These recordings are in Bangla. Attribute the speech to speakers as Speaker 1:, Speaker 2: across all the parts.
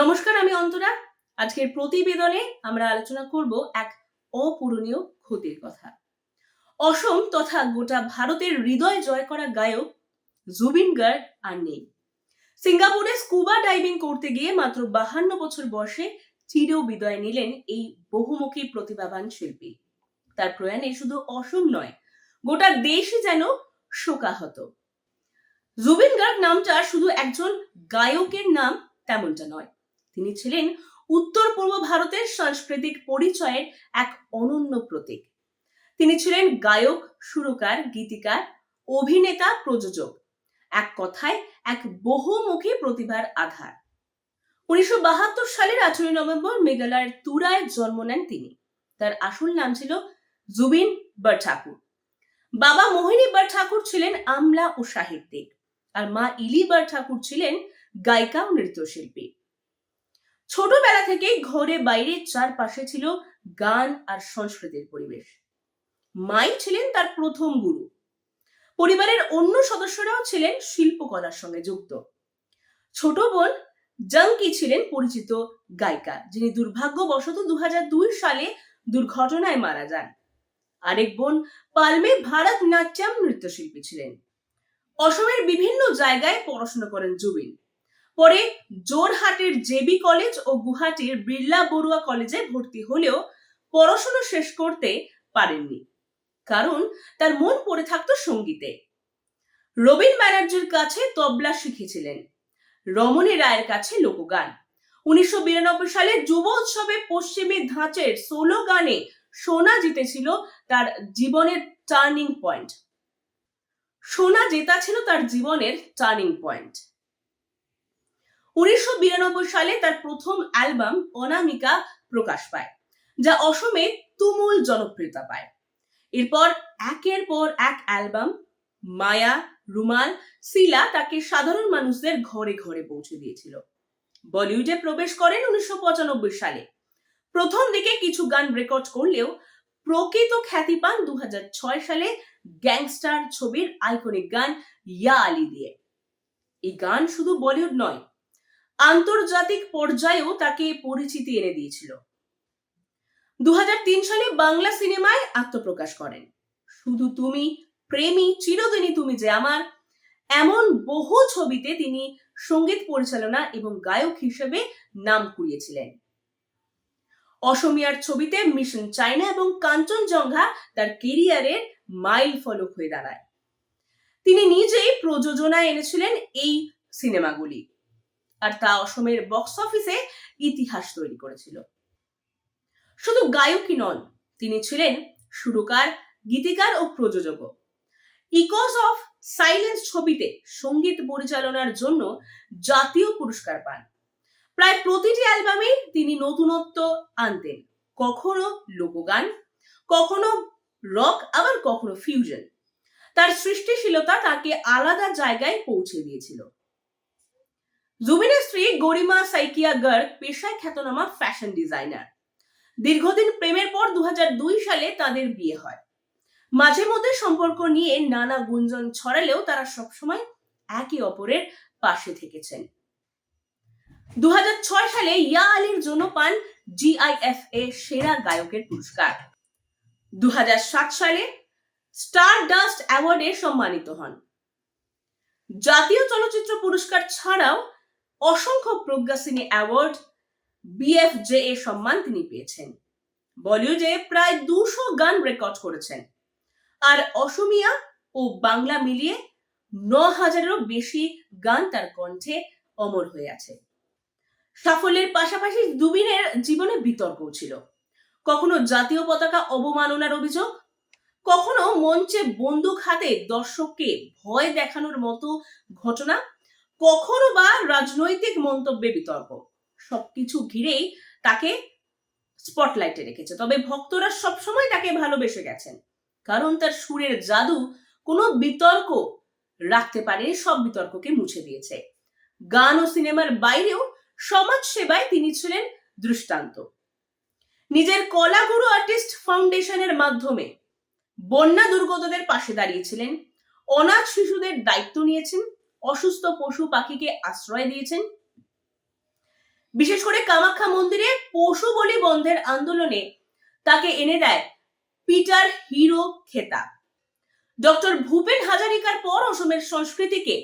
Speaker 1: নমস্কার, আমি অন্তরা। আজকের প্রতিবেদনে আমরা আলোচনা করব এক অপূরণীয় ক্ষতির কথা। অসম তথা গোটা ভারতের হৃদয় জয় করা গায়ক জুবিন গার্গ আর নেই। সিঙ্গাপুরে স্কুবা ডাইভিং করতে গিয়ে মাত্র বাহান্ন বছর বয়সে চির বিদায় নিলেন এই বহুমুখী প্রতিভাবান শিল্পী। তার প্রয়াণে শুধু অসম নয়, গোটা দেশই যেন শোকাহত। জুবিন গার্গ নামটা শুধু একজন গায়কের নাম তেমনটা নয় তিনি ছিলেন উত্তর পূর্ব ভারতের সাংস্কৃতিক পরিচয়ের এক অনন্য প্রতীক। তিনি ছিলেন গায়ক, সুরকার, গীতিকার, অভিনেতা, প্রযোজক। এক কথায়, এক বহুমুখী প্রতিভার আধার। উনিশশো বাহাত্তর সালের আঠেরোই নভেম্বর মেঘালয়ের তুরায় জন্ম নেন তিনি। তার আসল নাম ছিল জুবিন বার ঠাকুর বাবা মোহিনী বার ঠাকুর ছিলেন আমলা ও সাহিত্যিক। আর মা ইলি বার ঠাকুর ছিলেন গায়িকা ও নৃত্যশিল্পী। ছোটবেলা থেকেই ঘরে বাইরে চারপাশে ছিল গান আর সংস্কৃতির পরিবেশ। মাই ছিলেন তার প্রথম গুরু। পরিবারের অন্য সদস্যরাও ছিলেন শিল্পকলার সঙ্গে যুক্ত। ছোট বোন জাঙ্কি ছিলেন পরিচিত গায়িকা, যিনি দুর্ভাগ্যবশত দু হাজার দুই সালে দুর্ঘটনায় মারা যান। আরেক বোন পালমে ভারত নাট্যম নৃত্যশিল্পী ছিলেন। অসমের বিভিন্ন জায়গায় পড়াশোনা করেন জুবিন। পরে জোরহাটের জেবি কলেজ ও গুহাটির বিড়লা বড়ুয়া কলেজে ভর্তি হলেও পড়াশোনা শেষ করতে পারেননি। কারণ তার মন পড়ে থাকতো সঙ্গীতে। রবীন ব্যানার্জির কাছে তবলা শিখেছিলেন। রমণী রায়ের কাছে লোকগান। উনিশশো বিরানব্বই সালে যুব উৎসবে পশ্চিমী ধাঁচের সোলো গানে সোনা জিতেছিল তার জীবনের টার্নিং পয়েন্ট। সোনা জেতা ছিল তার জীবনের টার্নিং পয়েন্ট। উনিশশো বিরানব্বই সালে তার প্রথম অ্যালবাম অনামিকা প্রকাশ পায়, যা অসমে তুমুল জনপ্রিয়তা পায়। এরপর একের পর এক অ্যালবাম মায়া, রুমাল সিলা তাকে সাধারণ মানুষদের ঘরে ঘরে পৌঁছে দিয়েছিল। বলিউডে প্রবেশ করেন উনিশশো পঁচানব্বই সালে। প্রথম দিকে কিছু গান রেকর্ড করলেও প্রকৃত খ্যাতি পান দু হাজার ছয় সালে গ্যাংস্টার ছবির আইকনিক গান ইয়া আলি দিয়ে। এই গান শুধু বলিউড নয় আন্তর্জাতিক পর্যায়েও তাকে পরিচিতি এনে দিয়েছিল। দু হাজার তিন সালে বাংলা সিনেমায় আত্মপ্রকাশ করেন। শুধু তুমি, প্রেমী, চিরদিনই তুমি যে আমার। এমন বহু ছবিতে তিনি সংগীত পরিচালনা এবং গায়ক হিসেবে নাম কুড়িয়েছিলেন। অসমিয়ার ছবিতে মিশন চায়না এবং কাঞ্চনজঙ্ঘা তার কেরিয়ারের মাইল ফলক হয়ে দাঁড়ায়। তিনি নিজেই প্রযোজনা এনেছিলেন এই সিনেমাগুলি। আর তা অসমের বক্স অফিসে ইতিহাস তৈরি করেছিল। শুধু গায়কই নন, তিনি ছিলেন সুরকার, গীতিকার ও প্রযোজক। ইকোজ অফ সাইলেন্স ছবিতে সংগীত পরিচালনার জন্য জাতীয় পুরস্কার পান। প্রায় প্রতিটি অ্যালবামে তিনি নতুনত্ব আনতেন। কখনো লোকগান, কখনো রক, আবার কখনো ফিউশন তার সৃষ্টিশীলতা তাকে আলাদা জায়গায় পৌঁছে দিয়েছিল। জুবিনের স্ত্রী গরিমা সাইকিয়া গার্গ পেশায় খ্যাতনামা ফ্যাশন ডিজাইনার। দীর্ঘদিন প্রেমের পর দু হাজার দুই সালে তাদের বিয়ে হয়। মাঝে মধ্যে সম্পর্ক নিয়ে নানা গুঞ্জন ছড়ালেও তারা সবসময় একে অপরের পাশে থেকেছেন। দু হাজার ছয় সালে ইয়া আলীর জন্য পান জিআইএফ এ সেরা গায়কের পুরস্কার। দু হাজার সাত সালে স্টার ডাস্ট অ্যাওয়ার্ডে সম্মানিত হন। জাতীয় চলচ্চিত্র পুরস্কার ছাড়াও অসংখ্য প্রজ্ঞাসিনী অ্যাওয়ার্ড বিএফজে এ সম্মান তিনি পেয়েছেন। বলিউডে প্রায় দুশো গান রেকর্ড করেছেন। আর অসমিয়া ও বাংলা মিলিয়ে ন হাজারেরও বেশি গান তার কণ্ঠে অমর হয়ে আছে। সাফল্যের পাশাপাশি দুবিনের জীবনে বিতর্কও ছিল। কখনো জাতীয় পতাকা অবমাননার অভিযোগ, কখনো মঞ্চে বন্দুক হাতে দর্শককে ভয় দেখানোর মতো ঘটনা কখনো বা রাজনৈতিক মন্তব্যে বিতর্ক। সবকিছু ঘিরেই তাকে স্পটলাইটে রেখেছে। তবে ভক্তরা সবসময় তাকে ভালোবেসে গেছেন। কারণ তার সুরের জাদু কোনো বিতর্ক রাখতে পারে সব বিতর্ককে মুছে দিয়েছে। গান ও সিনেমার বাইরেও সমাজ সেবায় তিনি ছিলেন দৃষ্টান্ত। নিজের কলাগুরু আর্টিস্ট ফাউন্ডেশনের মাধ্যমে বন্যা দুর্গতদের পাশে দাঁড়িয়েছিলেন। অনাথ শিশুদের দায়িত্ব নিয়েছেন। অসুস্থ পশু পাখিকে আশ্রয় দিয়েছেন। বিশেষ করে কামাখ্যা মন্দিরে পশু বলি বন্ধের আন্দোলনে তাকে এনে দেয় পিটার হিরো খেতাব ডক্টর ভূপেন হাজারিকার পর অসমের সংস্কৃতিকে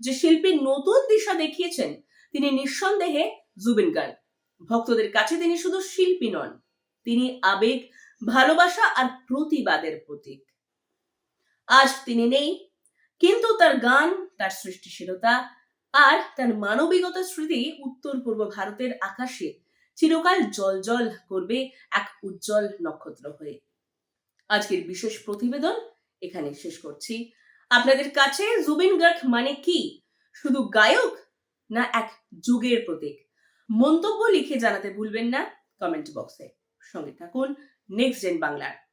Speaker 1: যে শিল্পী নতুন দিশা দেখিয়েছেন, তিনি নিঃসন্দেহে জুবিন গার্গ ভক্তদের কাছে তিনি শুধু শিল্পী নন, তিনি আবেগ, ভালোবাসা আর প্রতিবাদের প্রতীক। আজ তিনি নেই কিন্তু তার গান, তার সৃষ্টিশীলতা আর তার মানবিকতার স্মৃতি উত্তর পূর্ব ভারতের আকাশে চিরকাল জল করবে এক উজ্জ্বল নক্ষত্র হয়ে। আজকের বিশেষ প্রতিবেদন এখানে শেষ করছি। আপনাদের কাছে জুবিন গার্গ মানে কি? শুধু গায়ক না এক যুগের প্রতীক? মন্তব্য লিখে জানাতে ভুলবেন না, কমেন্ট বক্সে। সঙ্গে থাকুন নেক্সট জেন বাংলার